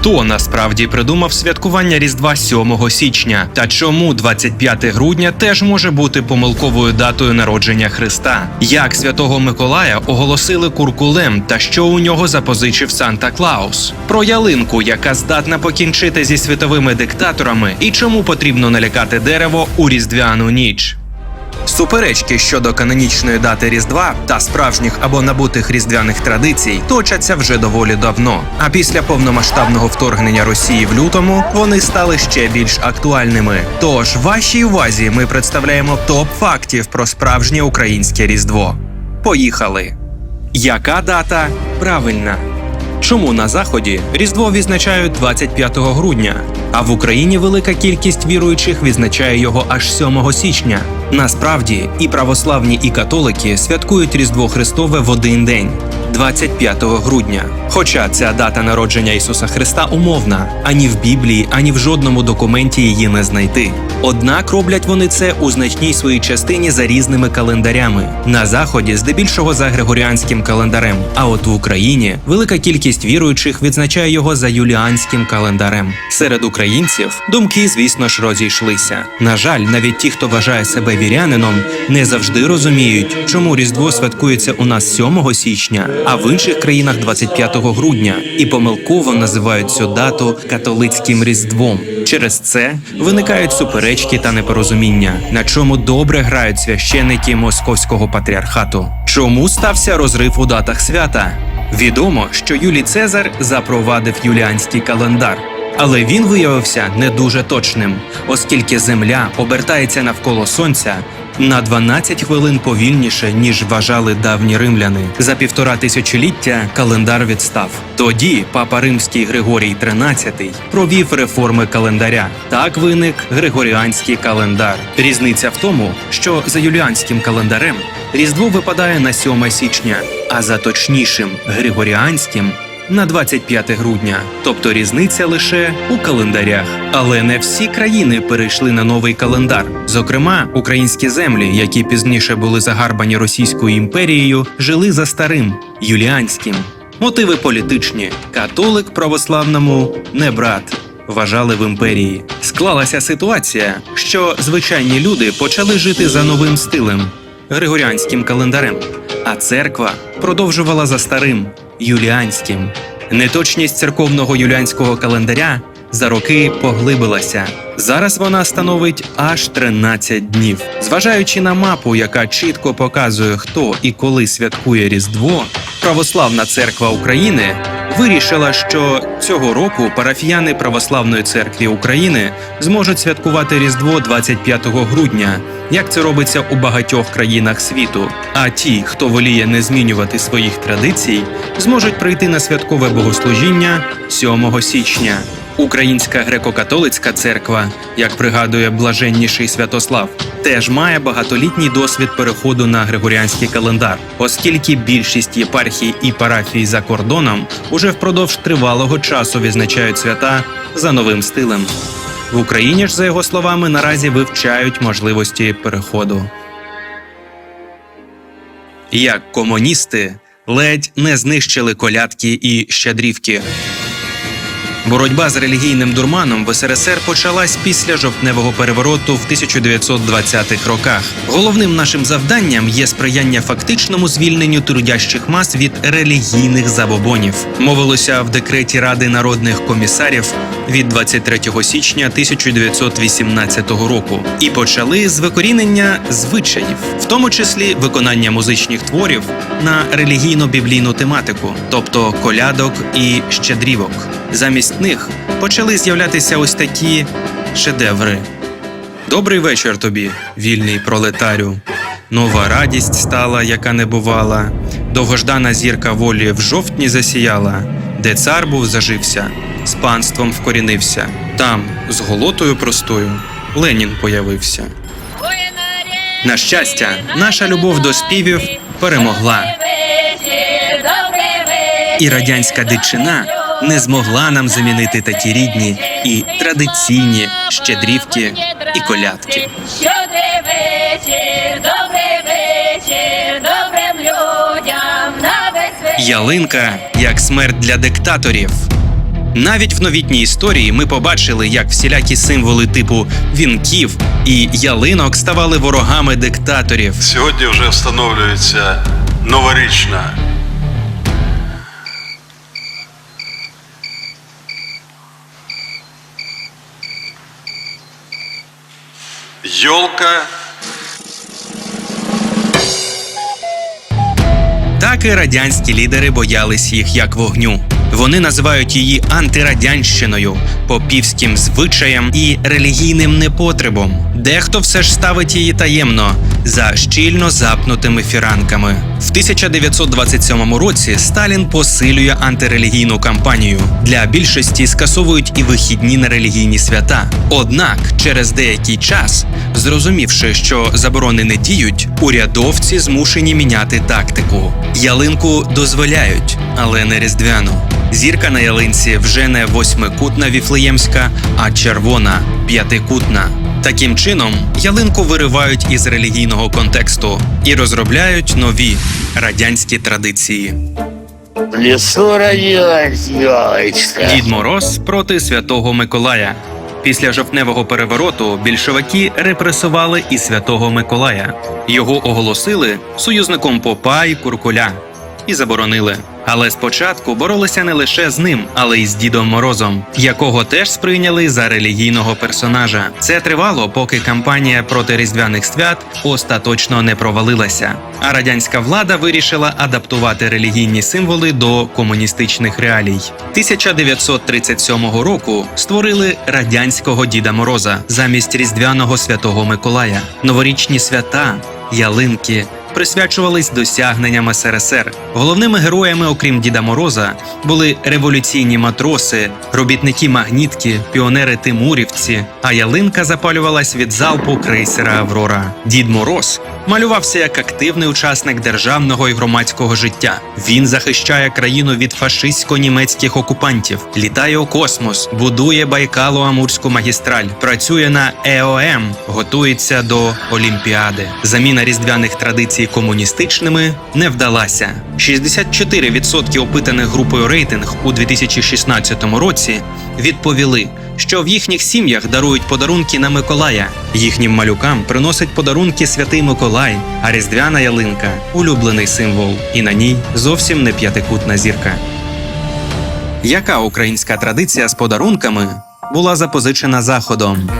Хто насправді придумав святкування Різдва 7 січня? Та чому 25 грудня теж може бути помилковою датою народження Христа? Як святого Миколая оголосили куркулем та що у нього запозичив Санта Клаус? Про ялинку, яка здатна покінчити зі світовими диктаторами, і чому потрібно налякати дерево у різдвяну ніч? Суперечки щодо канонічної дати Різдва та справжніх або набутих різдвяних традицій точаться вже доволі давно. А після повномасштабного вторгнення Росії в лютому вони стали ще більш актуальними. Тож вашій увазі ми представляємо топ фактів про справжнє українське Різдво. Поїхали! Яка дата правильна? Чому на заході Різдво відзначають 25 грудня, а в Україні велика кількість віруючих відзначає його аж 7 січня? Насправді і православні, і католики святкують Різдво Христове в один день 25 грудня. Хоча ця дата народження Ісуса Христа умовна, ані в Біблії, ані в жодному документі її не знайти. Однак роблять вони це у значній своїй частині за різними календарями. На заході, здебільшого за григоріанським календарем. А от в Україні велика кількість віруючих відзначає його за юліанським календарем. Серед українців думки, звісно ж, розійшлися. На жаль, навіть ті, хто вважає себе вірянином, не завжди розуміють, чому Різдво святкується у нас 7 січня, а в інших країнах 25 грудня, і помилково називають цю дату католицьким різдвом. Через це виникають суперечки та непорозуміння, на чому добре грають священники московського патріархату. Чому стався розрив у датах свята? Відомо, що Юлій Цезар запровадив юліанський календар. Але він виявився не дуже точним, оскільки Земля обертається навколо Сонця на 12 хвилин повільніше, ніж вважали давні римляни. За півтора тисячоліття календар відстав. Тоді папа римський Григорій XIII провів реформи календаря. Так виник григоріанський календар. Різниця в тому, що за юліанським календарем Різдво випадає на 7 січня, а за точнішим григоріанським на 25 грудня, тобто різниця лише у календарях. Але не всі країни перейшли на новий календар. Зокрема, українські землі, які пізніше були загарбані Російською імперією, жили за старим юліанським. Мотиви політичні: католик православному не брат. Вважали в імперії. Склалася ситуація, що звичайні люди почали жити за новим стилем григоріанським календарем, а церква продовжувала за старим юліанським. Неточність церковного юліанського календаря за роки поглибилася. Зараз вона становить аж 13 днів. Зважаючи на мапу, яка чітко показує, хто і коли святкує Різдво, Православна церква України вирішила, що цього року парафіяни Православної церкви України зможуть святкувати Різдво 25 грудня, як це робиться у багатьох країнах світу. А ті, хто воліє не змінювати своїх традицій, зможуть прийти на святкове богослужіння 7 січня. Українська греко-католицька церква, як пригадує блаженніший Святослав, теж має багатолітній досвід переходу на григоріанський календар, оскільки більшість єпархій і парафій за кордоном уже впродовж тривалого часу відзначають свята за новим стилем. В Україні ж, за його словами, наразі вивчають можливості переходу. Як комуністи ледь не знищили колядки і щедрівки. Боротьба з релігійним дурманом в СРСР почалась після жовтневого перевороту в 1920-х роках. Головним нашим завданням є сприяння фактичному звільненню трудящих мас від релігійних забобонів. Мовилося в декреті Ради народних комісарів від 23 січня 1918 року. І почали з викорінення звичаїв, в тому числі виконання музичних творів на релігійно-біблійну тематику, тобто колядок і щедрівок. Замість них почали з'являтися ось такі шедеври. Добрий вечір тобі, вільний пролетарю. Нова радість стала, яка не бувала. Довгождана зірка волі в жовтні засіяла, де цар був зажився, з панством вкорінився. Там, з голотою простою, Ленін появився. На щастя, наша любов до співів перемогла. І радянська дичина не змогла нам замінити такі рідні і традиційні щедрівки і колядки. Щодрий вечір, добрий вечір, добрим людям на весь. Ялинка як смерть для диктаторів. Навіть в новітній історії ми побачили, як всілякі символи типу вінків і ялинок ставали ворогами диктаторів. Сьогодні вже встановлюється новорічна. Йолка Так і радянські лідери боялись їх як вогню. Вони називають її антирадянщиною, попівським звичаєм і релігійним непотребом. Дехто все ж ставить її таємно за щільно запнутими фіранками. В 1927 році Сталін посилює антирелігійну кампанію. Для більшості скасовують і вихідні на релігійні свята. Однак, через деякий час, зрозумівши, що заборони не діють, урядовці змушені міняти тактику. Ялинку дозволяють, але не різдвяну. Зірка на ялинці вже не восьмикутна віфлеємська, а червона п'ятикутна. Таким чином, ялинку виривають із релігійного контексту і розробляють нові радянські традиції. В лесу родилась елочка. Дід Мороз проти Святого Миколая. Після жовтневого перевороту більшовики репресували і Святого Миколая. Його оголосили союзником попа і куркуля і заборонили. Але спочатку боролися не лише з ним, але й з Дідом Морозом, якого теж сприйняли за релігійного персонажа. Це тривало, поки кампанія проти різдвяних свят остаточно не провалилася. А радянська влада вирішила адаптувати релігійні символи до комуністичних реалій. 1937 року створили радянського Діда Мороза замість різдвяного святого Миколая. Новорічні свята, ялинки присвячувались досягненням СРСР. Головними героями, окрім Діда Мороза, були революційні матроси, робітники магнітки, піонери Тимурівці. А ялинка запалювалась від залпу крейсера Аврора. Дід Мороз малювався як активний учасник державного і громадського життя. Він захищає країну від фашистсько-німецьких окупантів, літає у космос, будує Байкало-Амурську магістраль, працює на ЕОМ, готується до Олімпіади. Заміна різдвяних традицій комуністичними не вдалася. 64% опитаних групою рейтинг у 2016 році відповіли, що в їхніх сім'ях дарують подарунки на Миколая. Їхнім малюкам приносить подарунки святий Миколай, а різдвяна ялинка улюблений символ, і на ній зовсім не п'ятикутна зірка. Яка українська традиція з подарунками була запозичена заходом?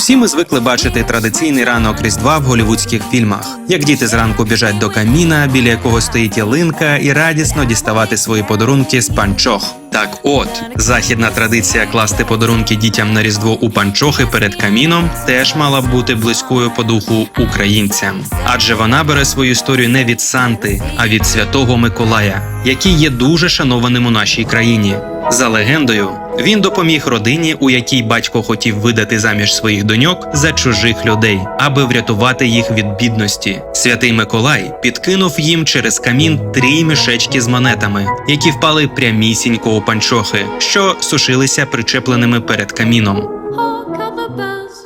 Всі ми звикли бачити традиційний ранок Різдва в голівудських фільмах, як діти зранку біжать до каміна, біля якого стоїть ялинка, і радісно діставати свої подарунки з панчох. Так, от західна традиція класти подарунки дітям на різдво у панчохи перед каміном теж мала б бути близькою по духу українцям, адже вона бере свою історію не від Санти, а від святого Миколая, який є дуже шанованим у нашій країні. За легендою, він допоміг родині, у якій батько хотів видати заміж своїх доньок за чужих людей, аби врятувати їх від бідності. Святий Миколай підкинув їм через камін три мішечки з монетами, які впали прямісінько у панчохи, що сушилися причепленими перед каміном.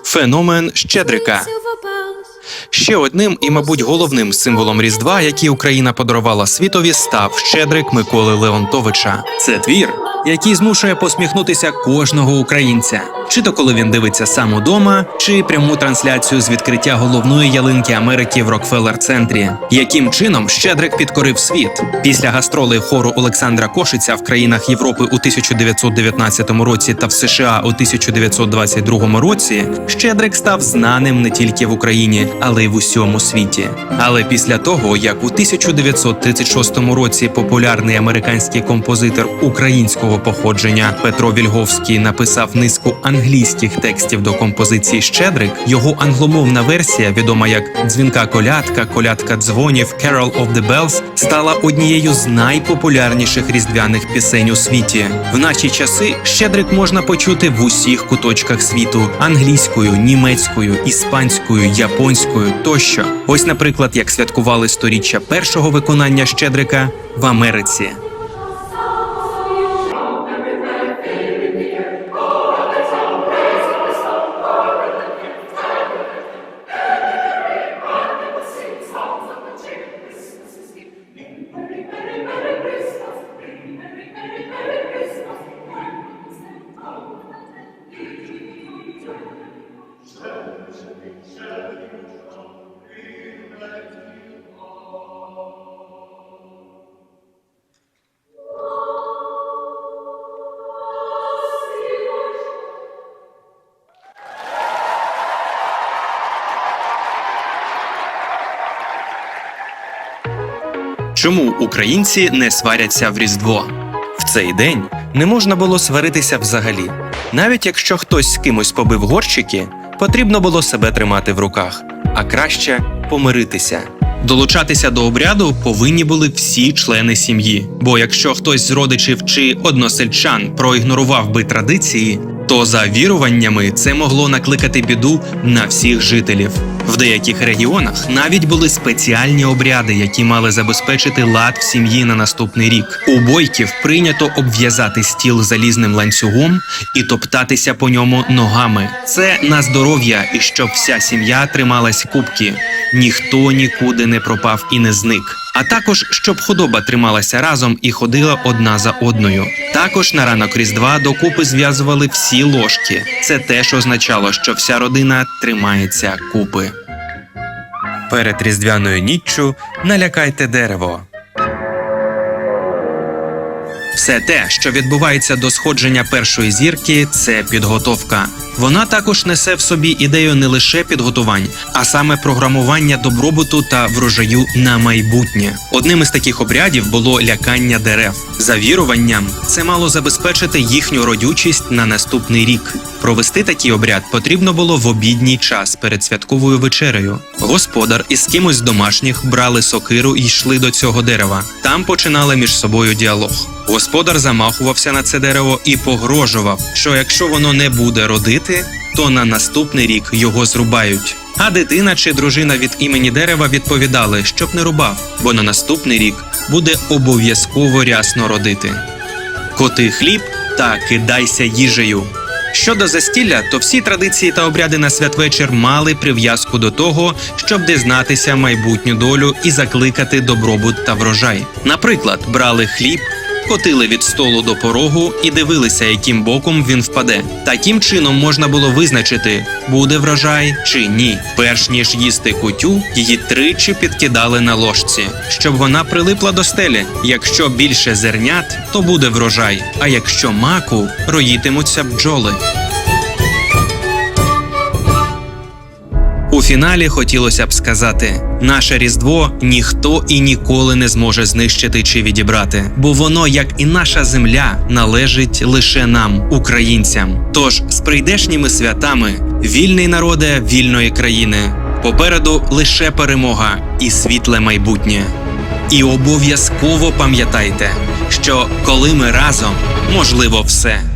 Феномен Щедрика. Ще одним і, мабуть, головним символом Різдва, який Україна подарувала світові, став Щедрик Миколи Леонтовича. Це твір, який змушує посміхнутися кожного українця, чи то коли він дивиться сам удома, чи пряму трансляцію з відкриття головної ялинки Америки в Рокфеллер центрі. Яким чином Щедрик підкорив світ після гастролей хору Олександра Кошиця в країнах Європи у 1919 році та в США у 1922 році, Щедрик став знаним не тільки в Україні, але й в усьому світі. Але після того, як у 1936 році популярний американський композитор українського походження Петро Вільговський написав низку англійських текстів до композиції Щедрик, його англомовна версія, відома як дзвінка колядка, колядка дзвонів, Carol of the Bells, стала однією з найпопулярніших різдвяних пісень у світі. В наші часи Щедрик можна почути в усіх куточках світу англійською, німецькою, іспанською, японською тощо. Ось, наприклад, як святкували сторіччя першого виконання Щедрика в Америці. Чому українці не сваряться в Різдво? В цей день не можна було сваритися взагалі. Навіть якщо хтось з кимось побив горщики, потрібно було себе тримати в руках, а краще помиритися. Долучатися до обряду повинні були всі члени сім'ї. Бо якщо хтось з родичів чи односельчан проігнорував би традиції, то за віруваннями це могло накликати біду на всіх жителів. В деяких регіонах навіть були спеціальні обряди, які мали забезпечити лад в сім'ї на наступний рік. У бойків прийнято обв'язати стіл залізним ланцюгом і топтатися по ньому ногами. Це на здоров'я і щоб вся сім'я трималась кубки. Ніхто нікуди не пропав і не зник. А також щоб худоба трималася разом і ходила одна за одною. Також на ранок Різдва докупи зв'язували всі ложки. Це теж означало, що вся родина тримається купи. Перед різдвяною ніччю налякайте дерево. Все те, що відбувається до сходження першої зірки, це підготовка. Вона також несе в собі ідею не лише підготувань, а саме програмування добробуту та врожаю на майбутнє. Одним із таких обрядів було лякання дерев. За віруванням, це мало забезпечити їхню родючість на наступний рік. Провести такий обряд потрібно було в обідній час перед святковою вечерею. Господар із кимось з домашніх брали сокиру і йшли до цього дерева. Там починали між собою діалог. Господар замахувався на це дерево і погрожував, що якщо воно не буде родити, то на наступний рік його зрубають. А дитина чи дружина від імені дерева відповідали, щоб не рубав, бо на наступний рік буде обов'язково рясно родити. Коти хліб та кидайся їжею. Щодо застілля, то всі традиції та обряди на святвечір мали прив'язку до того, щоб дізнатися майбутню долю і закликати добробут та врожай. Наприклад, брали хліб, котили від столу до порогу і дивилися, яким боком він впаде. Таким чином можна було визначити, буде врожай чи ні. Перш ніж їсти кутю, її тричі підкидали на ложці, щоб вона прилипла до стелі. Якщо більше зернят, то буде врожай. А якщо маку, роїтимуться бджоли. Фіналі хотілося б сказати: наше різдво ніхто і ніколи не зможе знищити чи відібрати, бо воно, як і наша земля, належить лише нам, українцям. Тож з прийдешніми святами, вільний народе вільної країни. Попереду лише перемога і світле майбутнє. І обов'язково пам'ятайте, що коли ми разом, можливо все.